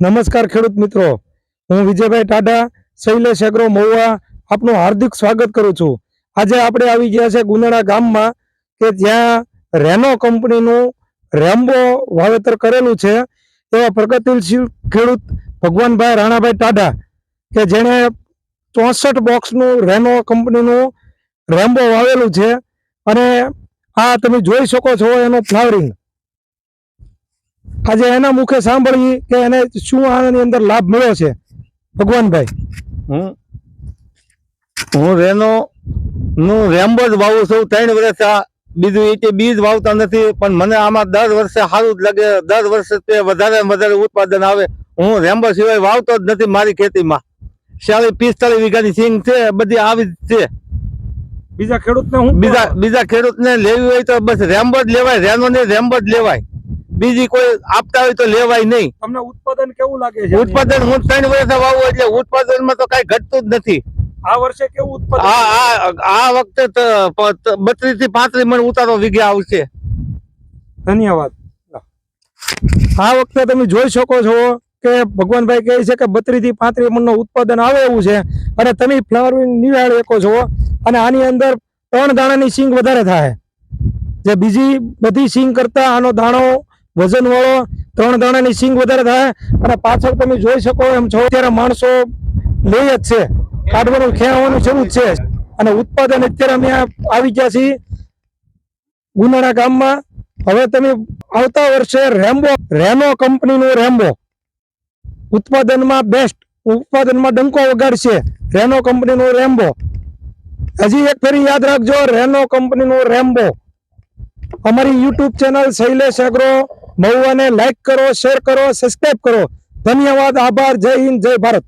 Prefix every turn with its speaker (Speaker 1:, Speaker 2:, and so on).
Speaker 1: નમસ્કાર ખેડૂત મિત્રો. હું વિજયભાઈ ટાટા શૈલેષ એગ્રો મહુવા, આપનું હાર્દિક સ્વાગત કરું છું. આજે આપણે આવી ગયા છે ગુંદડા ગામમાં કે જ્યાં રેનો કંપનીનું રેમ્બો વાવેતર કરેલું છે. એવા પ્રગતિશીલ ખેડૂત ભગવાનભાઈ રાણાભાઈ ટાટા કે જેણે ચોસઠ બોક્સનું રેનો કંપનીનું રેમ્બો વાવેલું છે. અને આ તમે જોઈ શકો છો એનું ફ્લાવરિંગ. આજે એના મુખે સાંભળીએ કે એને શું આની અંદર લાભ મળ્યો છે? ભગવાનભાઈ.
Speaker 2: હું હું રેનો નું રેમ્બો જ વાવું છું. ત્રણ વર્ષ આ બીજું એટલે બીજ વાવતા નથી પણ મને આમાં દર વર્ષે સારું જ લાગે. દર વર્ષે તે વધારે વધારે ઉત્પાદન આવે. હું રેમ્બો સિવાય વાવતો જ નથી મારી ખેતીમાં. ચાલીસ પિસ્તાલીસ વીઘાની સિંગ છે બધી આવી જ છે.
Speaker 1: બીજા ખેડૂતને હું
Speaker 2: બીજા બીજા ખેડૂતને લેવી હોય તો બસ રેમ્બો જ લેવાય રેનો ને રેમ્બો જ લેવાય. બીજી કોઈ આપતા હોય તો લેવાય નહીં.
Speaker 1: તમને ઉત્પાદન કેવું લાગે છે?
Speaker 2: ઉત્પાદન હું ત્રણ વર્ષે વાવું એટલે ઉત્પાદનમાં તો કઈ ઘટતું જ નથી.
Speaker 1: આ વર્ષે કેવું ઉત્પાદન?
Speaker 2: આ આ આ વખતે બત્રીસથી પાંત્રીસ મણ ઉતારો વીઘે આવશે.
Speaker 1: ધન્યવાદ. આ વખતે તમે જોઈ શકો છો કે ભગવાનભાઈ કહે છે કે બત્રીસથી પાંત્રીસ મણનું ઉત્પાદન આવે એવું છે. અને તમે ફ્લાવરિંગ નિહાળી શકો છો. અને આની અંદર ત્રણ દાણાની સિંગ વધારે થાય. જે બીજી બધી સિંગ કરતા આનો દાણો વજન વાળો ત્રણ દાણાની સિંગ વધારે થાય અને પાછળ તમે જોઈ શકો એમ છો, અત્યારે માણસો લઈ જ છે. કાઢવાનું ખેવાનું શરૂ છે. અને ઉત્પાદન અત્યારે અમે આવી ગયા છીએ ગુનાળા ગામમાં. હવે તમે આવતા વર્ષે રેમ્બો રેનો કંપનીનું રેમ્બો. ઉત્પાદનમાં બેસ્ટ ઉત્પાદનમાં ડંકો વગાડશે રેનો કંપનીનું રેમ્બો. હજી એક ફેરી યાદ રાખજો, રેનો કંપનીનું રેમ્બો. અમારી યુટ્યુબ ચેનલ શૈલેષ એગ્રો મહુવાને લાઈક કરો શેર કરો સબસ્ક્રાઈબ કરો. ધન્યવાદ આભાર જય હિન્દ જય ભારત.